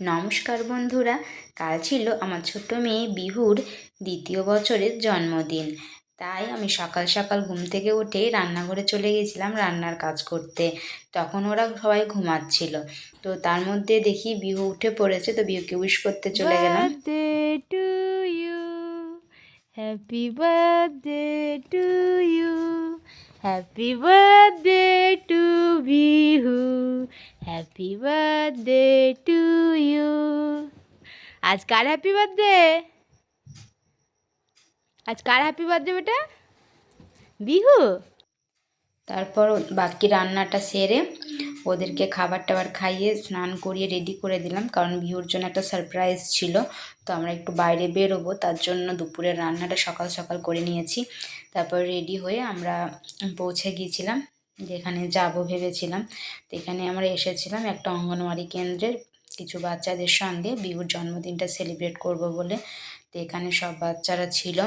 নমস্কার বন্ধুরা, কাল ছিল আমার ছোট্ট মেয়ে বিহুর দ্বিতীয় বছরের জন্মদিন। তাই আমি সকাল সকাল ঘুম থেকে উঠে রান্নাঘরে চলে গেছিলাম রান্নার কাজ করতে। তখন ওরা সবাই ঘুমাচ্ছিল। তো তার মধ্যে দেখি বিহু উঠে পড়েছে, তো বিহুকে উইশ করতে চলে গেলাম। Happy birthday to you happy birthday to Bihu happy birthday to you আজ কার হ্যাপি বার্থডে আজ কার হ্যাপি বার্থডে বেটা? বিহু? তারপর বাকি রান্নাটা সেরে ওদেরকে খাবার টাবার খাইয়ে স্নান করিয়ে রেডি করে দিলাম, কারণ বিহুর জন্য একটা সারপ্রাইজ ছিল। তো আমরা একটু বাইরে বেরোবো, তার জন্য দুপুরের রান্নাটা সকাল সকাল করে নিয়েছি। তারপর রেডি হয়ে আমরা পৌঁছে গিয়েছিলাম। যেখানে যাব ভেবেছিলাম। তো এখানে আমরা এসেছিলাম একটা অঙ্গনওয়াড়ি কেন্দ্রের কিছু বাচ্চাদের সঙ্গে। বিহুর জন্মদিনটা সেলিব্রেট করব বলে। তো এখানে সব বাচ্চারা ছিল।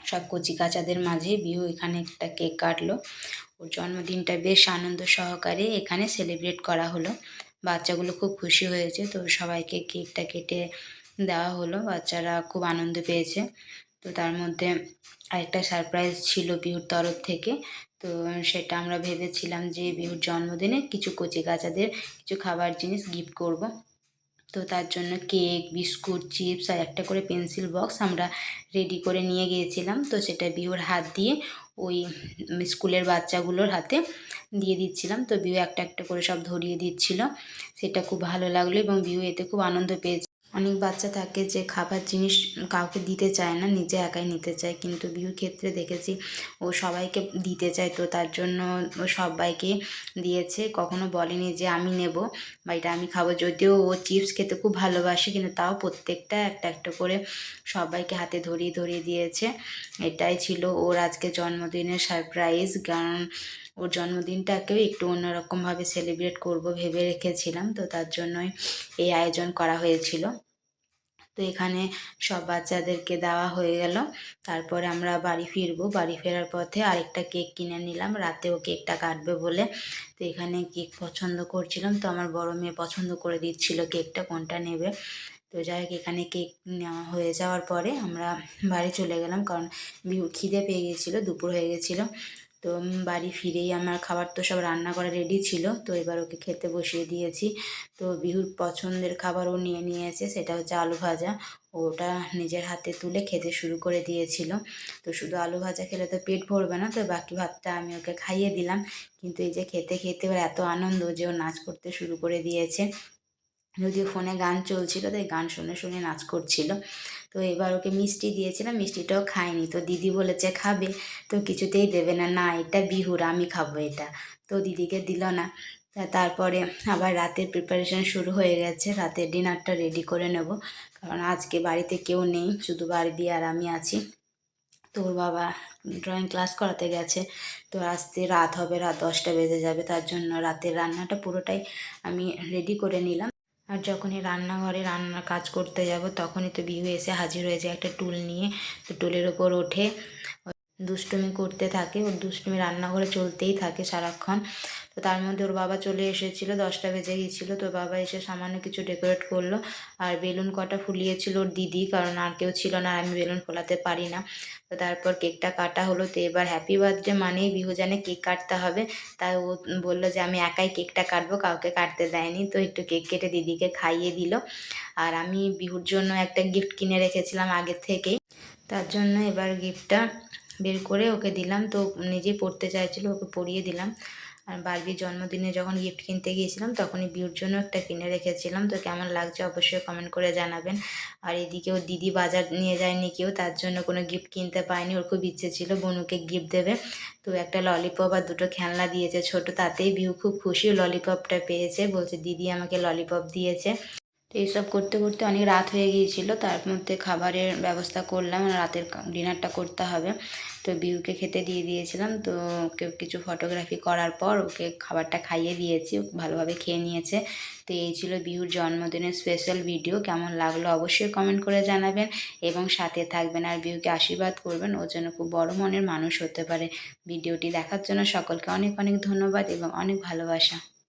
সব কচি কাচাদের মাঝে বিহু এখানে একটা কেক কাটলো। ওর জন্মদিনটা বেশ আনন্দ সহকারে এখানে সেলিব্রেট করা হলো। বাচ্চাগুলো খুব খুশি হয়েছে। তো সবাইকে কেকটা কেটে দেওয়া হলো। বাচ্চারা খুব আনন্দ পেয়েছে। তো তার মধ্যে আরেকটা সারপ্রাইজ ছিল বিহুর তরফ থেকে। তো সেটা আমরা ভেবেছিলাম যে বিহুর জন্মদিনে কিছু কচি কাচাদের কিছু খাবার জিনিস গিফট করব। তো তার জন্য কেক বিস্কুট চিপস আর একটা করে পেন্সিল বক্স আমরা রেডি করে নিয়ে গিয়েছিলাম। তো সেটা বিহুর হাত দিয়ে ওই স্কুলের বাচ্চাগুলোর হাতে দিয়ে দিচ্ছিলাম। তো বিহু একটা একটা করে সব ধরিয়ে দিচ্ছিল। সেটা খুব ভালো লাগল এবং বিহু এতে খুব আনন্দ পেয়েছে অনেক বাচ্চা থাকে যে খাবার জিনিস কাউকে দিতে চায় না, নিজে একাই নিতে চায়। কিন্তু বিহুর ক্ষেত্রে দেখেছি ও সবাইকে দিতে চায়, তো তার জন্য ও সবাইকে দিয়েছে। কখনো বলেনি যে আমি নেব বা এটা আমি খাব। যদিও ও চিপস খেতে খুব ভালোবাসে, কিন্তু তাও প্রত্যেকটা একটা একটা করে সবাইকে হাতে ধরিয়ে ধরিয়ে দিয়েছে। এটাই ছিল ওর আজকে জন্মদিনের সারপ্রাইজ কারণ ওর জন্মদিনটাকেও একটু অন্যরকমভাবে সেলিব্রেট করব ভেবে রেখেছিলাম। তো তার জন্যই এই আয়োজন করা হয়েছিল। তো এখানে সব বাচ্চাদেরকে দেওয়া হয়ে গেল। তারপরে আমরা বাড়ি ফিরবো। বাড়ি ফেরার পথে আরেকটা কেক কিনে নিলাম। রাতেও কেকটা কাটবে বলে। তো এখানে কেক পছন্দ করছিলাম। তো আমার বড় মেয়ে পছন্দ করে দিচ্ছিল কেকটা, কোনটা নেবে। তো যাই হোক, এখানে কেক নেওয়া হয়ে যাওয়ার পরে আমরা বাড়ি চলে গেলাম। কারণ খিদে পেয়ে গেছিল, দুপুর হয়ে গেছিল। তো বাড়ি ফিরেই আমার খাবার তো সব রান্না করা রেডি ছিল, তো এবার ওকে খেতে বসিয়ে দিয়েছি। তো বিহুর পছন্দের খাবার ও নিয়ে নিয়েছে, সেটা হচ্ছে আলু ভাজা। ওটা নিজের হাতে তুলে খেতে শুরু করে দিয়েছিল। তো শুধু আলু ভাজা খেলে তো পেট ভরবে না, তো বাকি ভাতটা আমি ওকে খাইয়ে দিলাম। কিন্তু এই যে খেতে খেতে ওর এত আনন্দ যে ও নাচ করতে শুরু করে দিয়েছে। যদিও ফোনে গান চলছিল, তাই গান শুনে শুনে নাচ করছিল। তো এবার ওকে মিষ্টি দিয়েছিলাম, মিষ্টিটাও খায়নি তো দিদি বলেছে, খাবে, তো কিছুতেই দেবে না। না, এটা বিহুর, আমি খাব এটা। তো দিদিকে দিল না। তারপরে আবার রাতের প্রিপারেশন শুরু হয়ে গেছে। রাতের ডিনারটা রেডি করে নেব, কারণ আজকে বাড়িতে কেউ নেই, শুধু বাড়ি আর আমি আছি। তোর বাবা ড্রয়িং ক্লাস করাতে গেছে, তো আসতে রাত হবে, রাত দশটা বেজে যাবে। তার জন্য রাতের রান্নাটা পুরোটাই আমি রেডি করে নিলাম। আর যখনই রান্নাঘরে রান্নার কাজ করতে যাব, তখনই তো বিহু এসে হাজির হয়ে যায় একটা টুল নিয়ে। তো টুলের ওপর ওঠে। দুষ্টুমি করতে থাকে, ওর দুষ্টুমি রান্নাঘরে চলতেই থাকে সারাক্ষণ। তো তার মধ্যে ওর বাবা চলে এসেছিল, দশটা বেজে গিয়েছিল। তো বাবা এসে সামান্য কিছু ডেকোরেট করল। আর বেলুন কটা ফুলিয়েছিল ওর দিদি, কারণ আর কেউ ছিল না আমি বেলুন ফোলাতে পারি না। তো তারপর কেকটা কাটা হলো। তো এবার হ্যাপি বার্থডে মানেই বিহু জানে কেক কাটতে হবে। তাই ও বলল যে, আমি একাই কেকটা কাটবো, কাউকে কাটতে দেয়নি। তো একটু কেক কেটে দিদিকে খাইয়ে দিল। আর আমি বিহুর জন্য একটা গিফট কিনে রেখেছিলাম আগের থেকেই। তার জন্য এবার গিফটটা বের করে ওকে দিলাম। তো নিজেই পড়তে চাইছিল, ওকে পড়িয়ে দিলাম। আর বার্বির জন্মদিনে যখন গিফট কিনতে গিয়েছিলাম, তখনই বিউর জন্য একটা কিনে রেখেছিলাম। তো কেমন লাগছে অবশ্যই কমেন্ট করে জানাবেন। আর এদিকে ওর দিদি বাজার নিয়ে যায়নি কেউ, তার জন্য কোনো গিফট কিনতে পায়নি। ওর খুব ইচ্ছে ছিল বনুকে গিফট দেবে। তো একটা ললিপপ আর দুটো খেলনা দিয়েছে ছোট, তাতেই বিউ খুব খুশি। ললিপপটা পেয়েছে। বলছে, দিদি আমাকে ললিপপ দিয়েছে। তো এইসব করতে করতে অনেক রাত হয়ে গিয়েছিল। তার মধ্যে খাবারের ব্যবস্থা করলাম। রাতের ডিনারটা করতে হবে। তো বিউকে খেতে দিয়ে দিয়েছিলাম। তো কেউ কিছু ফটোগ্রাফি করার পর ওকে খাবারটা খাইয়ে দিয়েছি। ভালোভাবে খেয়ে নিয়েছে। তো এই ছিল বিহুর জন্মদিনের স্পেশাল ভিডিও কেমন লাগল অবশ্যই কমেন্ট করে জানাবেন। এবং সাথে থাকবেন আর বিহুকে আশীর্বাদ করবেন। ও যেন খুব বড় মনের মানুষ হতে পারে। ভিডিওটি দেখার জন্য সকলকে অনেক অনেক ধন্যবাদ এবং অনেক ভালোবাসা।